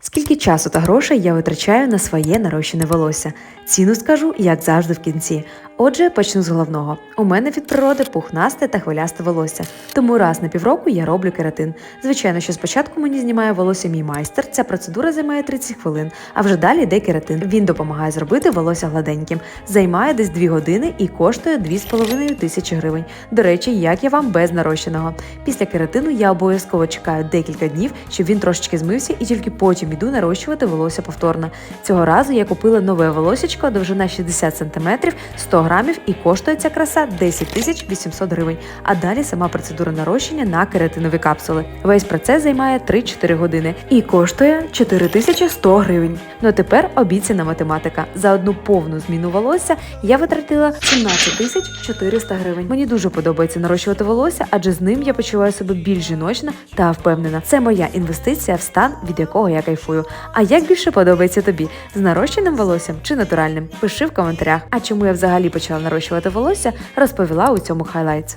Скільки часу та грошей я витрачаю на своє нарощене волосся? Ціну скажу, як завжди в кінці. Отже, почну з головного. У мене від природи пухнасте та хвилясте волосся, тому раз на півроку я роблю кератин. Звичайно, що спочатку мені знімає волосся мій майстер. Ця процедура займає 30 хвилин, а вже далі йде кератин. Він допомагає зробити волосся гладеньким. Займає десь 2 години і коштує 2,5 тисячі гривень. До речі, як я вам без нарощеного. Після кератину я обов'язково чекаю декілька днів, щоб він трошечки змився, і тільки потім іду нарощувати волосся повторно. Цього разу я купила нове волосечко, довжина 60 см, 100 грамів і коштує ця краса 10 тисяч 800 гривень. А далі сама процедура нарощення на кератинові капсули. Весь процес займає 3-4 години і коштує 4100 гривень. Ну а тепер обіцяна математика. За одну повну зміну волосся я витратила 17 тисяч 400 гривень. Мені дуже подобається нарощувати волосся, адже з ним я почуваю себе більш жіночно та впевнена. Це моя інвестиція в стан, від якого я кайфую. А як більше подобається тобі? З нарощеним волоссям чи натуральним? Пиши в коментарях. А чому я взагалі почала нарощувати волосся, розповіла у цьому хайлайтс.